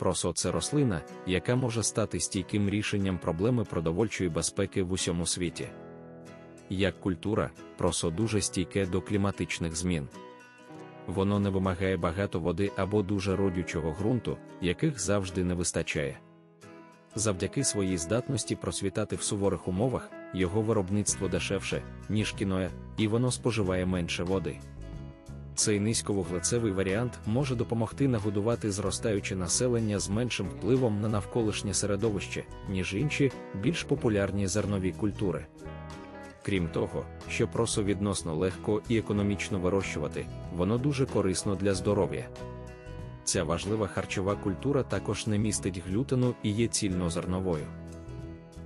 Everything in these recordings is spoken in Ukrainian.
Просо це рослина, яка може стати стійким рішенням проблеми продовольчої безпеки в усьому світі. Як культура, просо дуже стійке до кліматичних змін. Воно не вимагає багато води або дуже родючого ґрунту, яких завжди не вистачає. Завдяки своїй здатності просвітати в суворих умовах, його виробництво дешевше, ніж кіноя, і воно споживає менше води. Цей низьковуглецевий варіант може допомогти нагодувати зростаюче населення з меншим впливом на навколишнє середовище, ніж інші, більш популярні зернові культури. Крім того, що просо відносно легко і економічно вирощувати, воно дуже корисно для здоров'я. Ця важлива харчова культура також не містить глютену і є цільнозерновою.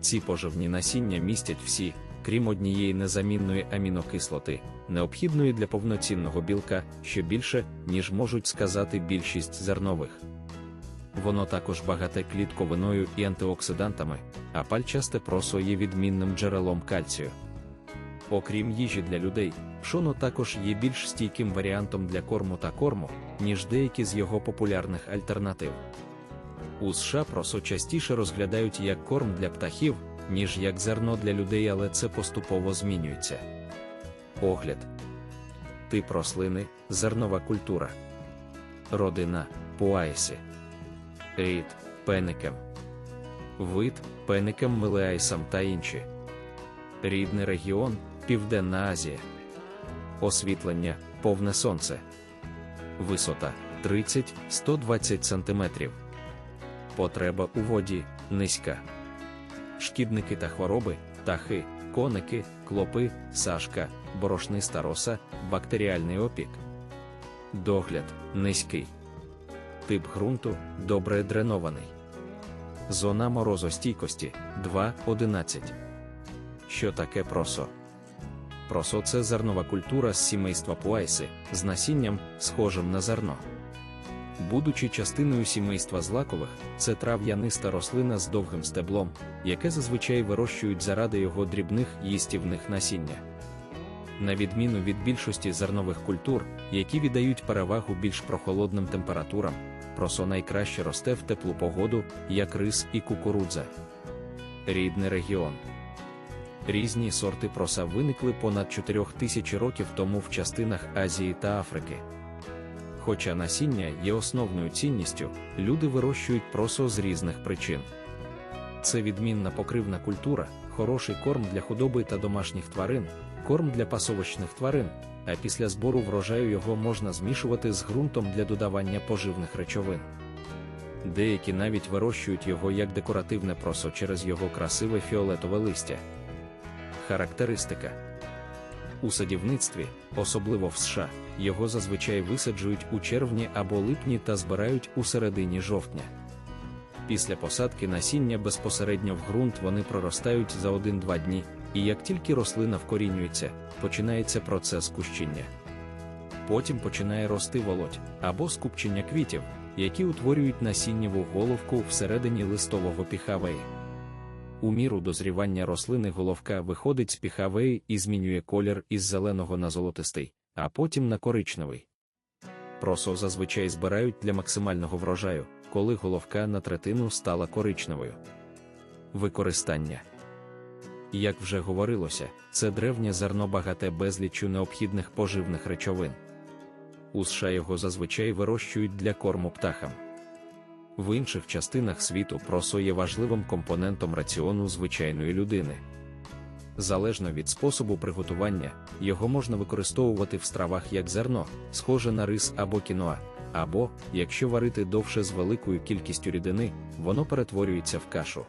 Ці поживні насіння містять всі, крім однієї незамінної амінокислоти, необхідної для повноцінного білка, що більше, ніж можуть сказати більшість зернових. Воно також багате клітковиною і антиоксидантами, а пальчасте просо є відмінним джерелом кальцію. Окрім їжі для людей, пшоно також є більш стійким варіантом для корму та корму, ніж деякі з його популярних альтернатив. У США просо частіше розглядають як корм для птахів, ніж як зерно для людей, але це поступово змінюється. Огляд. Тип рослини, зернова культура, родина пуаїсі, рід пеникем, вид пеникем мелеайсам та інші, рідний регіон Південна Азія, освітлення повне сонце, висота 30-120 см, потреба у воді низька, шкідники та хвороби, птахи, коники, клопи, сашка, борошниста роса, бактеріальний опік. Догляд низький. Тип ґрунту добре дренований. Зона морозостійкості 2.11. Що таке просо? Просо це зернова культура з сімейства пуайси, з насінням, схожим на зерно. Будучи частиною сімейства злакових, це трав'яниста рослина з довгим стеблом, яке зазвичай вирощують заради його дрібних їстівних насіння. На відміну від більшості зернових культур, які віддають перевагу більш прохолодним температурам, просо найкраще росте в теплу погоду, як рис і кукурудза. Рідний регіон. Різні сорти проса виникли понад 4 тисяч років тому в частинах Азії та Африки. Хоча насіння є основною цінністю, люди вирощують просо з різних причин. Це відмінна покривна культура, хороший корм для худоби та домашніх тварин, корм для пасовочних тварин, а після збору врожаю його можна змішувати з ґрунтом для додавання поживних речовин. Деякі навіть вирощують його як декоративне просо через його красиве фіолетове листя. Характеристика у садівництві, особливо в США, його зазвичай висаджують у червні або липні та збирають у середині жовтня. Після посадки насіння безпосередньо в ґрунт вони проростають за 1-2 дні, і як тільки рослина вкорінюється, починається процес кущення. Потім починає рости володь або скупчення квітів, які утворюють насіннєву головку всередині листового піхавеї. У міру дозрівання рослини головка виходить з піхавеї і змінює колір із зеленого на золотистий, а потім на коричневий. Просо зазвичай збирають для максимального врожаю, коли головка на третину стала коричневою. Використання як вже говорилося, це древнє зерно багате безліччю необхідних поживних речовин. У США його зазвичай вирощують для корму птахам. В інших частинах світу просо є важливим компонентом раціону звичайної людини. Залежно від способу приготування, його можна використовувати в стравах як зерно, схоже на рис або кіноа, або, якщо варити довше з великою кількістю рідини, воно перетворюється в кашу.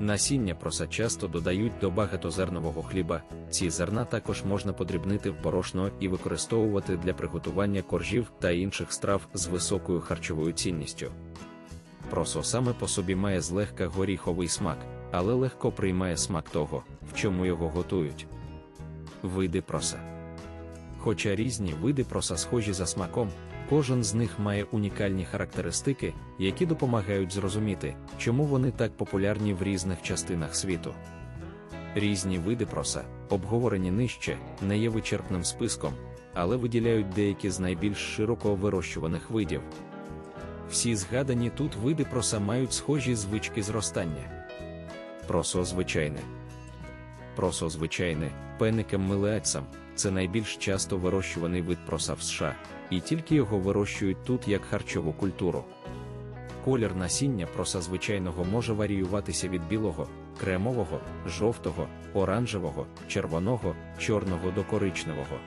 Насіння проса часто додають до багатозернового хліба, ці зерна також можна подрібнити в борошно і використовувати для приготування коржів та інших страв з високою харчовою цінністю. Просо саме по собі має злегка горіховий смак, але легко приймає смак того, в чому його готують. Види проса. Хоча різні види проса схожі за смаком, кожен з них має унікальні характеристики, які допомагають зрозуміти, чому вони так популярні в різних частинах світу. Різні види проса, обговорені нижче, не є вичерпним списком, але виділяють деякі з найбільш широко вирощуваних видів. Всі згадані тут види проса мають схожі звички зростання. Просо звичайне. Просо звичайне, пеникем милеецам це найбільш часто вирощуваний вид проса в США, і тільки його вирощують тут як харчову культуру. Колір насіння проса звичайного може варіюватися від білого, кремового, жовтого, оранжевого, червоного, чорного до коричневого.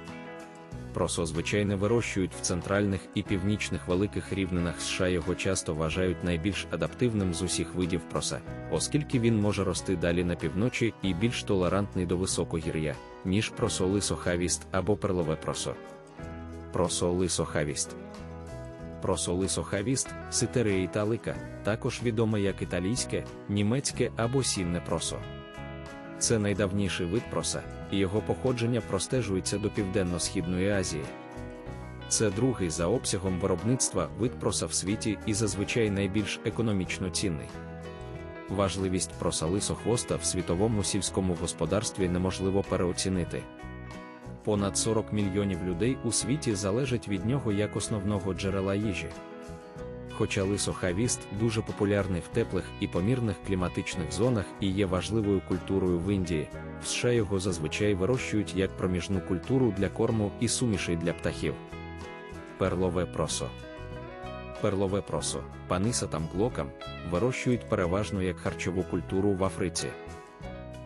Просо звичайне вирощують в центральних і північних великих рівнинах США його часто вважають найбільш адаптивним з усіх видів проса, оскільки він може рости далі на півночі і більш толерантний до високогір'я, ніж просо лисохавіст або перлове просо. Просо лисохавіст. Просо лисохавіст, ситерея італика, також відоме як італійське, німецьке або сінне просо. Це найдавніший вид проса, і його походження простежується до Південно-Східної Азії. Це другий за обсягом виробництва вид проса в світі і зазвичай найбільш економічно цінний. Важливість проса лисохвоста в світовому сільському господарстві неможливо переоцінити. Понад 40 мільйонів людей у світі залежать від нього як основного джерела їжі. Хоча лисохавіст дуже популярний в теплих і помірних кліматичних зонах і є важливою культурою в Індії, в США його зазвичай вирощують як проміжну культуру для корму і сумішей для птахів. Перлове просо. Перлове просо, панисатам глокам, вирощують переважно як харчову культуру в Африці.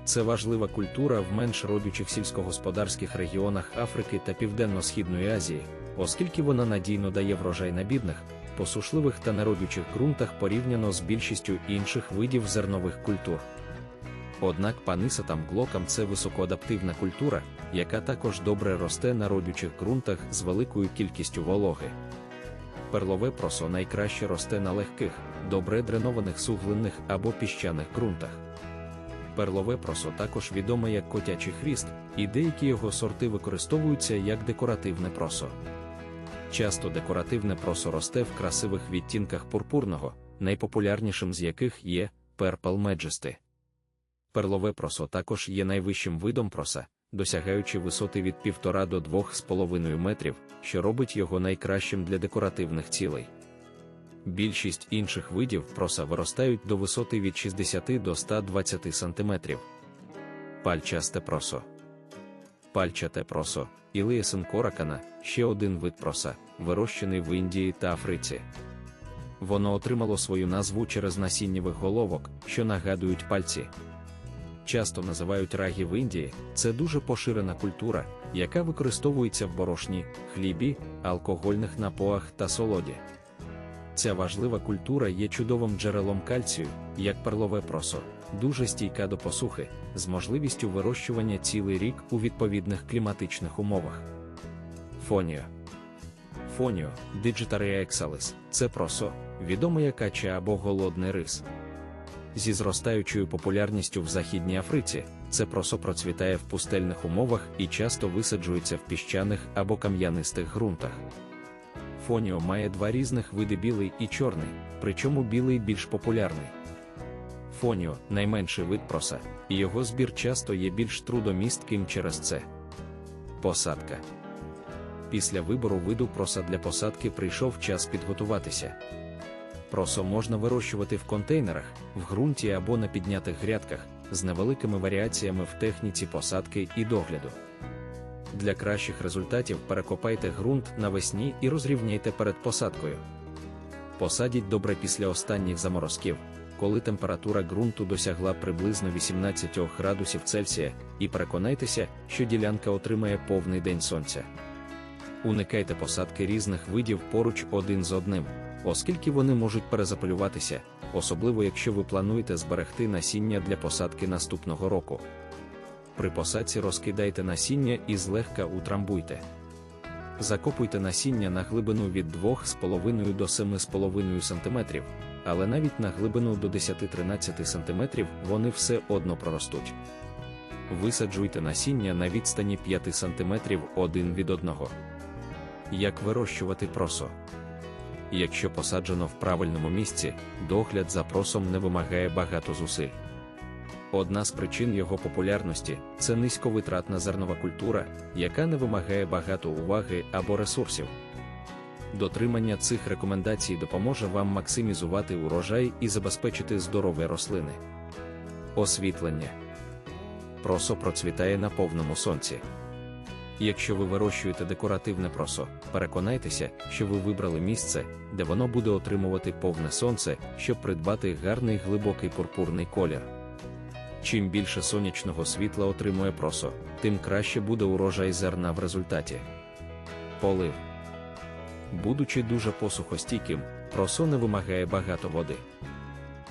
Це важлива культура в менш родючих сільськогосподарських регіонах Африки та Південно-Східної Азії, оскільки вона надійно дає врожай на бідних, посушливих та народючих ґрунтах порівняно з більшістю інших видів зернових культур. Однак панисатам глокам це високоадаптивна культура, яка також добре росте на родючих ґрунтах з великою кількістю вологи. Перлове просо найкраще росте на легких, добре дренованих суглинних або піщаних ґрунтах. Перлове просо також відоме як котячий хріст, і деякі його сорти використовуються як декоративне просо. Часто декоративне просо росте в красивих відтінках пурпурного, найпопулярнішим з яких є Purple Majesty. Перлове просо також є найвищим видом проса, досягаючи висоти від 1,5 до 2,5 метрів, що робить його найкращим для декоративних цілей. Більшість інших видів проса виростають до висоти від 60 до 120 см. Пальчасте просо. Пальчате просо, Ілієсен коракана ще один вид проса, вирощений в Індії та Африці. Воно отримало свою назву через насіннєвих головок, що нагадують пальці. Часто називають рагі в Індії, це дуже поширена культура, яка використовується в борошні, хлібі, алкогольних напоях та солоді. Ця важлива культура є чудовим джерелом кальцію, як перлове просо, дуже стійка до посухи, з можливістю вирощування цілий рік у відповідних кліматичних умовах. Фоніо Фоніо, Digitaria exalis – це просо, відоме як ача або голодний рис. Зі зростаючою популярністю в Західній Африці, це просо процвітає в пустельних умовах і часто висаджується в піщаних або кам'янистих ґрунтах. Фоніо має два різних види білий і чорний, причому білий більш популярний. Фоніо найменший вид проса, і його збір часто є більш трудомістким через це. Посадка Після вибору виду проса для посадки прийшов час підготуватися. Просо можна вирощувати в контейнерах, в ґрунті або на піднятих грядках з невеликими варіаціями в техніці посадки і догляду. Для кращих результатів перекопайте ґрунт навесні і розрівняйте перед посадкою. Посадіть добре після останніх заморозків, коли температура ґрунту досягла приблизно 18 градусів Цельсія, і переконайтеся, що ділянка отримає повний день сонця. Уникайте посадки різних видів поруч один з одним, оскільки вони можуть перезапилюватися, особливо якщо ви плануєте зберегти насіння для посадки наступного року. При посадці розкидайте насіння і злегка утрамбуйте. Закопуйте насіння на глибину від 2,5 до 7,5 см, але навіть на глибину до 10-13 см вони все одно проростуть. Висаджуйте насіння на відстані 5 см один від одного. Як вирощувати просо? Якщо посаджено в правильному місці, догляд за просом не вимагає багато зусиль. Одна з причин його популярності це низьковитратна зернова культура, яка не вимагає багато уваги або ресурсів. Дотримання цих рекомендацій допоможе вам максимізувати урожай і забезпечити здоров'я рослини. Освітлення просо процвітає на повному сонці. Якщо ви вирощуєте декоративне просо, переконайтеся, що ви вибрали місце, де воно буде отримувати повне сонце, щоб придбати гарний глибокий пурпурний колір. Чим більше сонячного світла отримує просо, тим краще буде урожай зерна в результаті. Полив. Будучи дуже посухостійким, просо не вимагає багато води.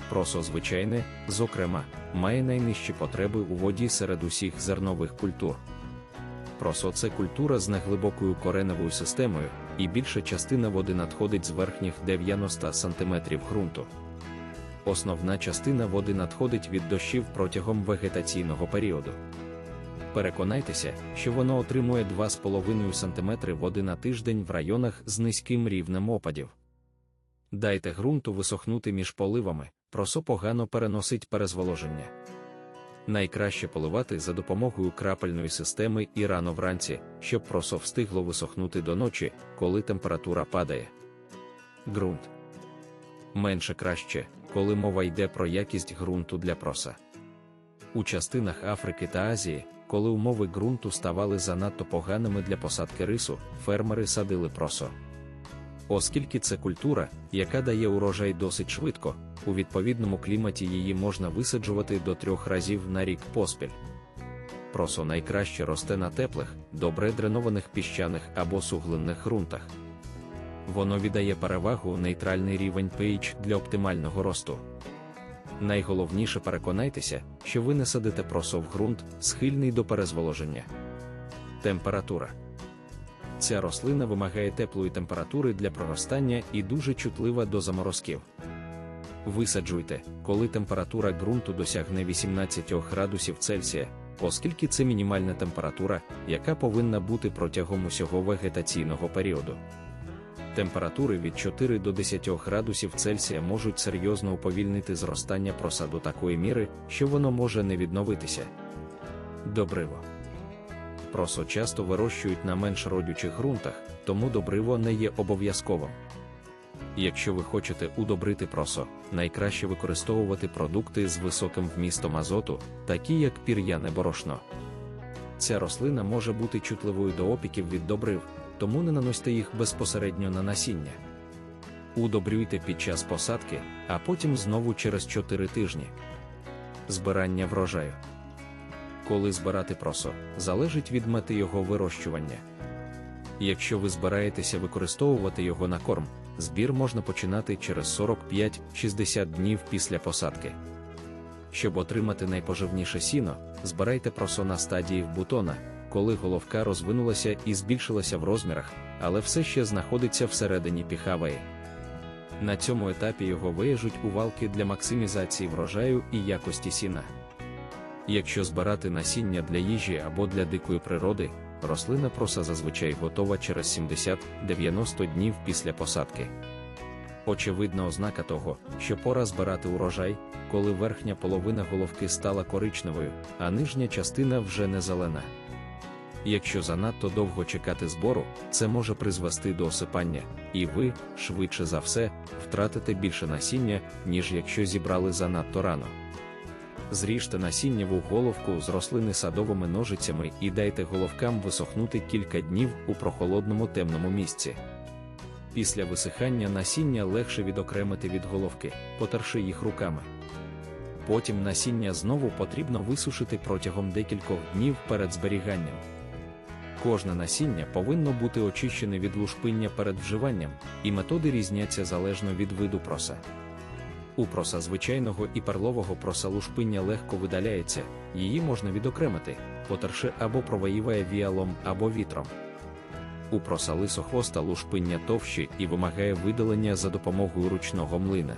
Просо звичайне, зокрема, має найнижчі потреби у воді серед усіх зернових культур. Просо це культура з неглибокою кореневою системою, і більша частина води надходить з верхніх 90 см ґрунту. Основна частина води надходить від дощів протягом вегетаційного періоду. Переконайтеся, що воно отримує 2,5 см води на тиждень в районах з низьким рівнем опадів. Дайте ґрунту висохнути між поливами, просо погано переносить перезволоження. Найкраще поливати за допомогою крапельної системи і рано вранці, щоб просо встигло висохнути до ночі, коли температура падає. Ґрунт менше краще, коли мова йде про якість ґрунту для проса. У частинах Африки та Азії, коли умови ґрунту ставали занадто поганими для посадки рису, фермери садили просо. Оскільки це культура, яка дає урожай досить швидко, у відповідному кліматі її можна висаджувати до трьох разів на рік поспіль. Просо найкраще росте на теплих, добре дренованих піщаних або суглинних ґрунтах. Воно віддає перевагу нейтральний рівень pH для оптимального росту. Найголовніше переконайтеся, що ви не садите просо в ґрунт, схильний до перезволоження. Температура. Ця рослина вимагає теплої температури для проростання і дуже чутлива до заморозків. Висаджуйте, коли температура ґрунту досягне 18 градусів Цельсія, оскільки це мінімальна температура, яка повинна бути протягом усього вегетаційного періоду. Температури від 4 до 10 градусів Цельсія можуть серйозно уповільнити зростання просаду такої міри, що воно може не відновитися. Добриво. Просо часто вирощують на менш родючих ґрунтах, тому добриво не є обов'язковим. Якщо ви хочете удобрити просо, найкраще використовувати продукти з високим вмістом азоту, такі як пір'яне борошно. Ця рослина може бути чутливою до опіків від добрив, тому не наносьте їх безпосередньо на насіння. Удобрюйте під час посадки, а потім знову через 4 тижні. Збирання врожаю. Коли збирати просо, залежить від мети його вирощування. Якщо ви збираєтеся використовувати його на корм, збір можна починати через 45-60 днів після посадки. Щоб отримати найпоживніше сіно, збирайте просо на стадії бутона, коли головка розвинулася і збільшилася в розмірах, але все ще знаходиться всередині піхавеї. На цьому етапі його виїжуть у валки для максимізації врожаю і якості сіна. Якщо збирати насіння для їжі або для дикої природи, рослина проса зазвичай готова через 70-90 днів після посадки. Очевидна ознака того, що пора збирати урожай, коли верхня половина головки стала коричневою, а нижня частина вже не зелена. Якщо занадто довго чекати збору, це може призвести до осипання, і ви, швидше за все, втратите більше насіння, ніж якщо зібрали занадто рано. Зріжте насіннєву головку з рослини садовими ножицями і дайте головкам висохнути кілька днів у прохолодному темному місці. Після висихання насіння легше відокремити від головки, потерши їх руками. Потім насіння знову потрібно висушити протягом декількох днів перед зберіганням. Кожне насіння повинно бути очищене від лушпиння перед вживанням, і методи різняться залежно від виду проса. У проса звичайного і перлового проса лушпиння легко видаляється, її можна відокремити, потерши або провоїває віалом або вітром. У проса лисохвоста лушпиння товщі і вимагає видалення за допомогою ручного млина.